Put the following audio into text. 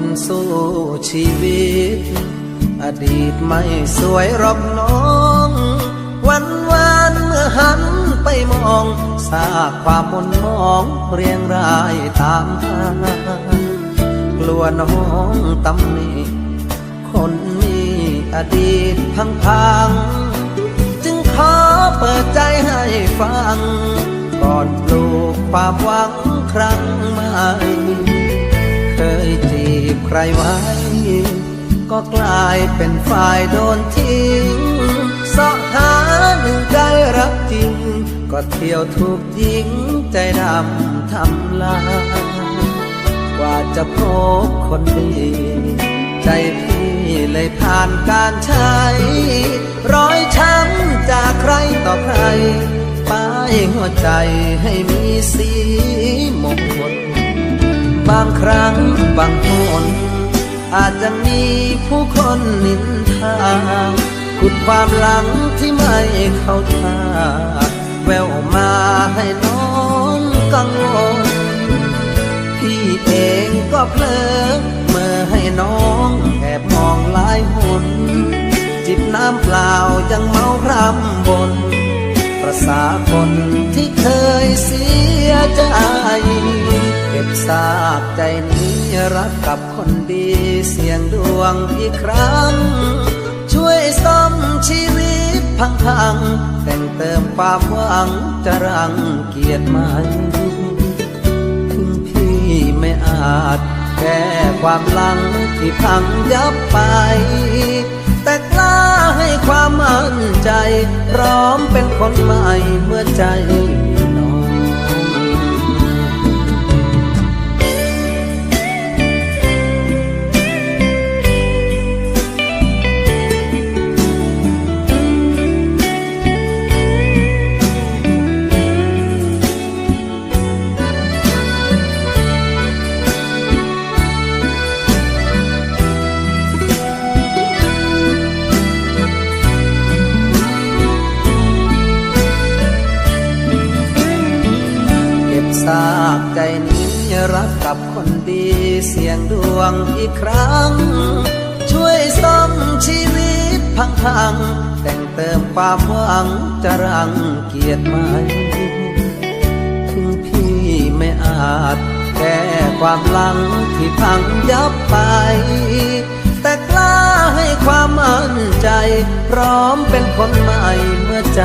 นสู้ชีวิต อดีตไม่สวยรอกน้อง วันวานเมื่อหันไปมองซาความมนมองเรียงรายตามทางกลัวน้องตำหนิคนมีอดีตพังพังๆจึงขอเปิดใจให้ฟัง ก่อนปลูกความหวังครั้งใหม่ ใครไว้ ก็กลายเป็นฝ่ายโดนทิ้งสาะหาหนึ่งใจรักจริง ก็เที่ยวถูกยิงใจดำทำลายกว่าจะพบคนดีใจพี่เลยผ่านการใช้ ร้อยช้ำจากใครต่อใครป้ายหัวใจให้มีสีมงคล บางครั้งบางหนอาจจะมีผู้คนนินทาขุดความหลังที่ไม่เข้าท่าแววมาให้น้องกังวลพี่เองก็เพลอเมื่อให้น้องแอบมองหลายหนจิบน้ำเปล่ายังเมาพรำบนประสาคนที่ เสียใจ เก็บซากใจนี้รักกับคนดีเสียงดวงอีกครั้ง ช่วยซ่อมชีวิตพังๆแต่งเติมความหวังจะรังเกียรติไหมถึงพี่ไม่อาจแก้ความหลังที่พังยับไปแต่กล้าให้ความมั่นใจ พร้อมเป็นคนใหม่เมื่อใจ รักกับคนดีเสี่ยงดวงอีกครั้ง ช่วยซ่อมชีวิตพังๆแต่งเติมความหวังจะรังเกียรติไหมถึงพี่ไม่อาจแก้ความหลังที่พังยับไป แต่กล้าให้ความมั่นใจ พร้อมเป็นคนใหม่เมื่อใจ